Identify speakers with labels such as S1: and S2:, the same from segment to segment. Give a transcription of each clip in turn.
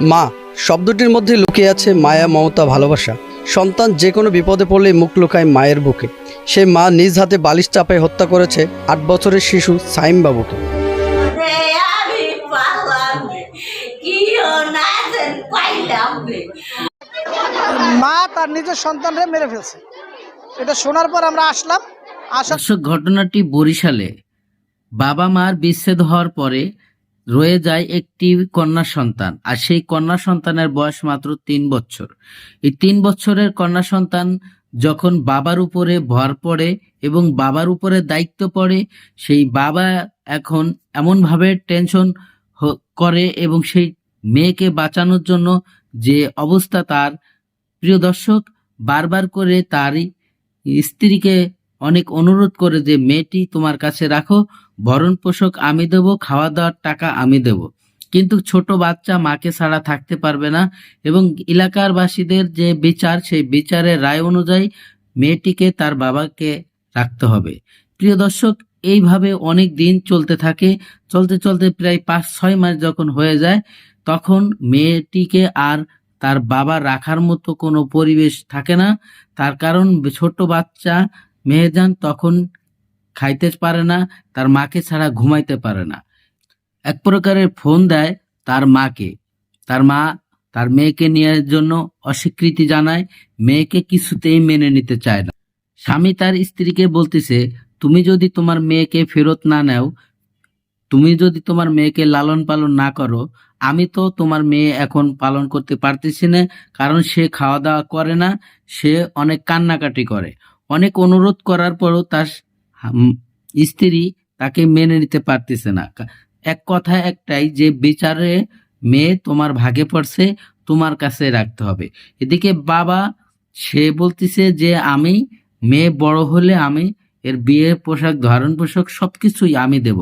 S1: মা শব্দটির মধ্যে লুকিয়ে আছে মায়া মমতা ভালোবাসা। সন্তান যে কোনো বিপদে পড়লে মুখ লুকায় মায়ের বুকে। সে মা নিজ হাতে বালিশ চাপায় হত্যা করেছে আট বছরের শিশু সাইম বাবুকে
S2: মা তার নিজের সন্তানরে মেরে ফেলছে। এটা শোনার পর আমরা আসলাম। আসার
S3: ঘটনাটি বরিশালে। বাবা মার বিচ্ছেদ হওয়ার পরে রয়ে যায় একটি কন্যা সন্তান, আর সেই কন্যা সন্তানের বয়স মাত্র তিন বছর। এই তিন বছরের কন্যা সন্তান যখন বাবার উপরে ভর পড়ে এবং বাবার উপরে দায়িত্ব পড়ে, সেই বাবা এখন এমনভাবে টেনশন করে এবং সেই মেয়েকে বাঁচানোর জন্য যে অবস্থা তার, প্রিয় দর্শক, বারবার করে তারই স্ত্রীকে অনেক অনুরোধ করে যে, মেয়েটি তোমার কাছে রাখো, ভরণ পোষক আমি দেবো, খাওয়া দাওয়ার টাকা আমি দেব। কিন্তু ছোট বাচ্চা মাকে ছাড়া থাকতে পারবে না এবং এলাকার বাসীদের যে বিচার, সেই বিচারের রায় অনুযায়ী মেয়েটিকে তার বাবাকে রাখতে হবে। প্রিয় দর্শক, এইভাবে অনেক দিন চলতে থাকে। চলতে চলতে প্রায় পাঁচ, ছয় মাস যখন হয়ে যায়, তখন মেয়েটিকে আর তার বাবা রাখার মতো কোনো পরিবেশ থাকে না। তার কারণ, ছোট বাচ্চা মেহেজান তখন খাইতে পারে না, তার মাকে ছাড়া ঘুমাইতে পারে না। এক প্রকারের ফোন দেয় তার মাকে। তার মা তার মেয়েকে নেওয়ার জন্য অস্বীকৃতি জানায়, মেয়েকে কিছুতেই মেনে নিতে চায় না। স্বামী তার স্ত্রীকে বলতেছে, তুমি যদি তোমার মেয়েকে ফেরত না নেও, তুমি যদি তোমার মেয়েকে লালন পালন না করো, আমি তো তোমার মেয়ে এখন পালন করতে পারতেছি না, কারণ সে খাওয়া দাওয়া করে না, সে অনেক কান্নাকাটি করে। অনেক অনুরোধ করার পরও তার স্ত্রী তাকে মেনে নিতে পারতেছে না। এক কথা একটাই যে বিচারে মেয়ে তোমার ভাগে পড়ছে, তোমার কাছে রাখতে হবে। এদিকে বাবা, সে বলতেছে যে আমি মেয়ে বড় হলে আমি এর বিয়ে পোশাক ধারণ পোশাক সব কিছুই আমি দেব।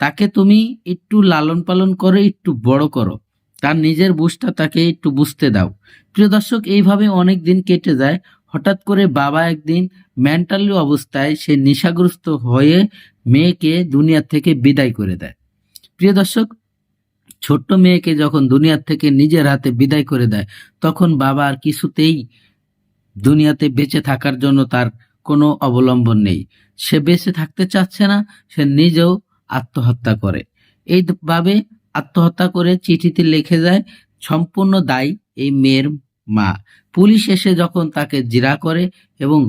S3: তাকে তুমি একটু লালন পালন করে একটু বড় করো। তার নিজের বুঝটা তাকে একটু বুঝতে দাও। প্রিয় দর্শক, এইভাবে অনেক দিন কেটে যায়। হঠাৎ করে বাবা একদিন মেন্টালি অবস্থায় সে নেশাগ্রস্ত হয়ে মেয়েকে দুনিয়া থেকে বিদায় করে দেয়। প্রিয় দর্শক, ছোট্ট মেয়েকে যখন দুনিয়ার থেকে নিজের হাতে বিদায় করে দেয়, তখন বাবা আর কিছুতেই দুনিয়াতে বেঁচে থাকার জন্য তার কোনো অবলম্বন নেই। সে বেঁচে থাকতে চাচ্ছে না, সে নিজেও আত্মহত্যা করে। এইভাবে আত্মহত্যা করে চিঠিতে লিখে যায়, সম্পূর্ণ দায়ী এই মেয়ের মা। পুলিশ এসে যখন তাকে জিরা করে এবং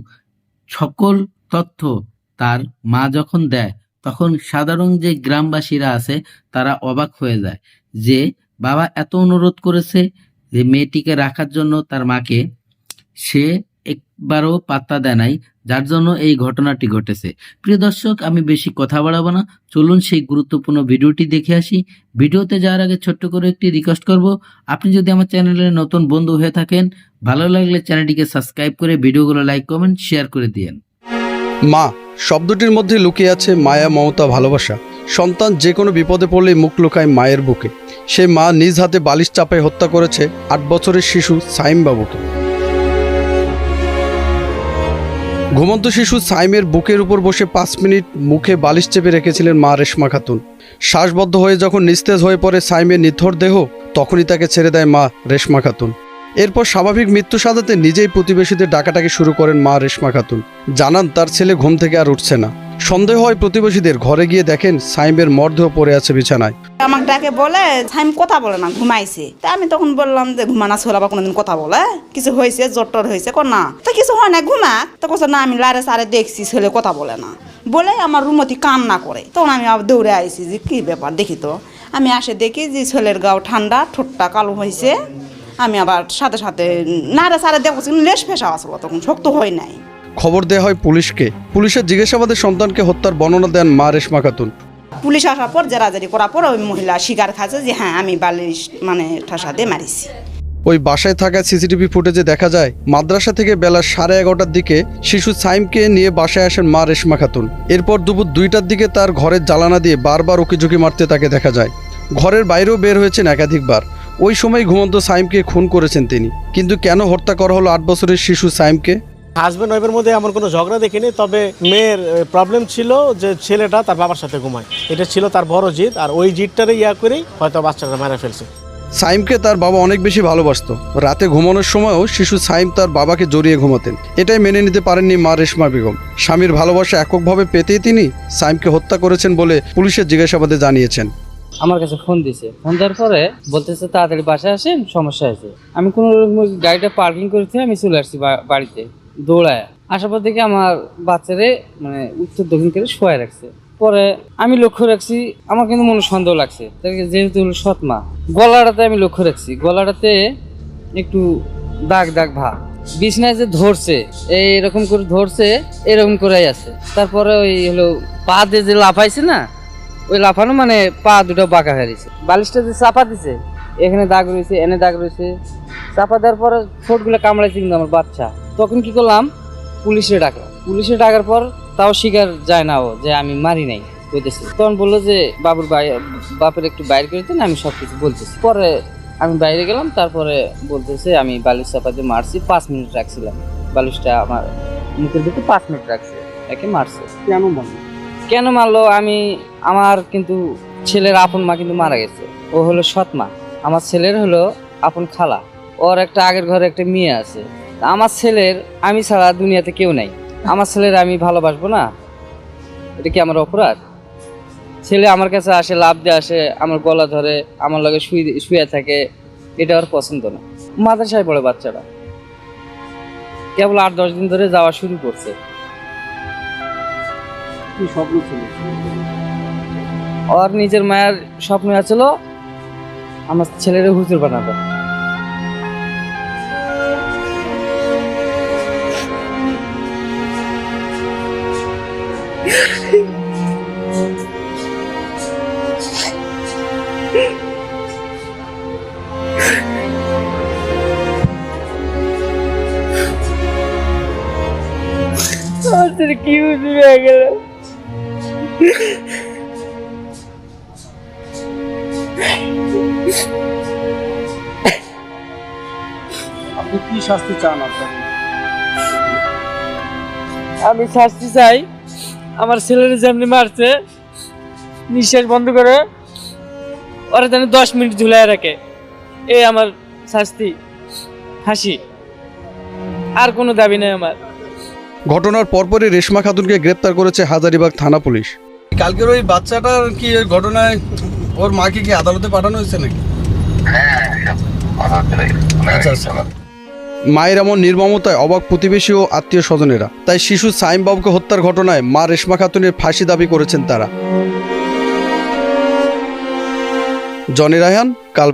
S3: সকল তথ্য তার মা যখন দেয়, তখন সাধারণ যে গ্রামবাসীরা আছে, তারা অবাক হয়ে যায় যে বাবা এত অনুরোধ করেছে যে মেয়েটিকে রাখার জন্য তার মাকে। সে একবারও পাত্তা দেয় নাই, যার জন্য এই ঘটনাটি ঘটেছে। প্রিয় দর্শক, আমি বেশি কথা বাড়াবো না। চলুন সেই গুরুত্বপূর্ণ ভিডিওটি দেখে আসি। ভিডিওতে যাওয়ার আগে ছোট্ট করে একটি রিকোয়েস্ট করব। আপনি যদি আমার চ্যানেলের নতুন বন্ধু হয়ে থাকেন, ভালো লাগলে চ্যানেলটিকে সাবস্ক্রাইব করে ভিডিওগুলো লাইক কমেন্ট শেয়ার করে দিয়েন।
S1: মা, শব্দটির মধ্যে লুকিয়ে আছে মায়া, মমতা, ভালোবাসা। সন্তান যে কোনো বিপদে পড়লে মুখ লুকায় মায়ের বুকে। সে মা নিজ হাতে বালিশ চাপায় হত্যা করেছে আট বছরের শিশু সাইম বাবুকে ঘুমন্ত শিশু সাইমের বুকের উপর বসে পাঁচ মিনিট মুখে বালিশ চেপে রেখেছিলেন মা রেশমা খাতুন। শ্বাসবদ্ধ হয়ে যখন নিস্তেজ হয়ে পড়ে সাইমের নিথর দেহ, তখনই তাকে ছেড়ে দেয় মা রেশমা খাতুন। এরপর স্বাভাবিক মৃত্যু সাজাতে নিজেই প্রতিবেশীদের ডাকাটাকি শুরু করেন মা রেশমা খাতুন। জানান তার ছেলে ঘুম থেকে আর উঠছে না। সন্দেহ হয় প্রতিবেশীদের ঘরে গিয়ে দেখেন সাইমের মরদেহ পড়ে আছে বিছানায়।
S4: আমাকে ডাকে বলে, সাইম কথা বলে না, ঘুমাইছে। তা আমি তখন বললাম যে, ঘুমানা ছিল আবার কোনোদিন কথা বলে। কিছু হয়েছে, জ্বর টর হয়েছে, কর না। তা কিছু হয় না, ঘুমাক। তো কোথাও না, আমি লারে সারে দেখছি, ছেলে কথা বলে না। বলে আমার রুমতি কান্না করে। তখন আমি আবার দৌড়ে আইছি যে, কি ব্যাপার, দেখি তো। আমি আসে দেখি যে, ছেলের গাও ঠান্ডা, ঠোঁটটা কালো হয়েছে আমি আবার সাথে সাথে নারে সারে দেখছি লেশ ফেসা আসলো তখন শক্ত হয় নাই।
S1: খবর দেওয়া হয় পুলিশকে। পুলিশের জিজ্ঞাসাবাদে সন্তানকে হত্যার বর্ণনা দেন মা রেশমা খাতুন।
S4: পুলিশ আসার পর জেরাজারি করার পর ওই মহিলা স্বীকার খাচ্ছে যে হ্যাঁ আমি বালিশ মানে ঠাসা দিয়ে মারিছি।
S1: ওই বাসায় থাকা সিসিটিভি ফুটেজে দেখা যায় মাদ্রাসা থেকে বেলা সাড়ে এগারোটার দিকে শিশু সাইমকে নিয়ে বাসায় আসেন মা রেশমা খাতুন। এরপর দুপুর দুইটার দিকে তার ঘরের জ্বালানা দিয়ে বারবার উকিঝুঁকি মারতে তাকে দেখা যায়। ঘরের বাইরেও বের হয়েছেন একাধিকবার। ওই সময় ঘুমন্ত সাইমকে খুন করেছেন তিনি। কিন্তু কেন হত্যা করা হলো আট বছরের শিশু সাইমকে?
S5: হাজব্যান্ড ওয়াইফের মধ্যে এমন কোনো ঝগড়া দেখিনি তবে মেয়ের প্রবলেম ছিল যে ছেলেটা তার বাবার সাথে ঘুমায়। এটা ছিল তার বড় জিদ আর ওই জিদটারে ইয়া করেই হয়তো বাচ্চাটা মারা ফেলছে।
S1: সাইমকে তার বাবা অনেক বেশি ভালোবাসতো। রাতে ঘুমানোর সময়ও শিশু সাইম তার বাবাকে জড়িয়ে ঘুমাতেন। এটাই মেনে নিতে পারেননি মা রেশমা বেগম। স্বামীর ভালোবাসা এককভাবে পেতেই তিনি সাইমকে হত্যা করেছেন বলে পুলিশের জিজ্ঞাসাবাদে জানিয়েছেন।
S6: আমার কাছে ফোন দিছে। ফোন দেওয়ার পরে বলতেছে, তাড়াতাড়ি বাসায় আসেন, সমস্যা আছে। আমি কোনো গাড়িটা পার্কিং করেছি আমি চলে আসছি বাড়িতে, দৌড়ায়। আসার পর দেখি আমার বাচ্চারে মানে উত্তর দক্ষিণ করে শোয়া রাখছে। পরে আমি লক্ষ্য রাখছি, আমার কিন্তু মনে সন্দেহ লাগছে। যেহেতু হলো সৎ মা গলাটাতে আমি লক্ষ্য রাখছি। গলাটাতে একটু দাগ দাগ ভাব। বিছনায় যে ধরছে, এই এরকম করে ধরছে, এরকম করেই আছে। তারপরে ওই হলো পা দিয়ে যে লাফাইছে না ওই লাফানো মানে পা দুটো বাঁকা হয়ে গেছে বালিশটা যে চাপা দিছে, এখানে দাগ রয়েছে, এনে দাগ রয়েছে। চাপা দেওয়ার পরে ঠোঁটগুলো কামড়াইছে কিন্তু আমার বাচ্চা। তখন কি করলাম? পুলিশে ডাকলাম। পুলিশে ডাকার পর তাও স্বীকার যায় না ও, যে আমি মারি নাই বলতেছে তখন বলল যে, বাবুর বাপের একটু বাইরে করে দেন, আমি সব কিছু বলতেছি। পরে আমি বাইরে গেলাম, তারপরে বলতেছে, আমি বালিশ চাপা দিয়ে মারছি, পাঁচ মিনিট রাখছিলাম। বালিশটা আমার মুখের দিকে পাঁচ মিনিট রাখছে, একে মারছে।
S2: কেন বলেন
S6: কেন মারলো? আমি, আমার কিন্তু ছেলের আপন মা কিন্তু মারা গেছে। ও হলো সৎ মা আমার ছেলের হলো আপন খালা। ওর একটা আগের ঘরে একটা মেয়ে আছে। আমার ছেলের, আমি ছাড়া দুনিয়াতে কেউ নাই। আমার ছেলের আমি ভালোবাসবো না। এটা কি আমার অপরাধ? ছেলে আমার কাছে আসে, লাভ দিয়ে আসে, আমার গলা ধরে, আমার লগে শুয়ে শুয়ে থাকে। এটা ওর পছন্দ না। মাদ্রাসায় পড়ে বাচ্চাটা কেবল আট, দশ দিন ধরে যাওয়া শুরু করছে।
S2: কি স্বপ্ন ছিল
S6: ওর নিজের মায়ের স্বপ্ন আছিল আমার ছেলের হুজুর বানাবে। ছেলে কি হুজুর হয়ে গেল?
S2: আপনি কি শাস্তি চান আপনার
S6: আমি শাস্তি চাই আমার ছেলের যেমনি মারছে নিঃশ্বাস বন্ধ করে ওরা যেন দশ মিনিট ঝুলাই রাখে। এই আমার শাস্তি হাসি। আর কোনো দাবি নেই আমার।
S1: ঘটনার পরপরই রেশমা খাতুনকে গ্রেপ্তার করেছে হাজারিবাগ থানা পুলিশ। কালকের ওই বাচ্চাটার কি ঘটনায় ওর মাকে কি আদালতে পাঠানো হয়েছে নাকি? আচ্ছা আচ্ছা। মায়ের এমন নির্মমতায় অবাক প্রতিবেশী ও আত্মীয় স্বজনেরা। তাই শিশু সাইম বাবুকে হত্যার ঘটনায় মা রেশমা খাতুনের ফাঁসি দাবি করেছেন তারা। জনি রায়হান, কাল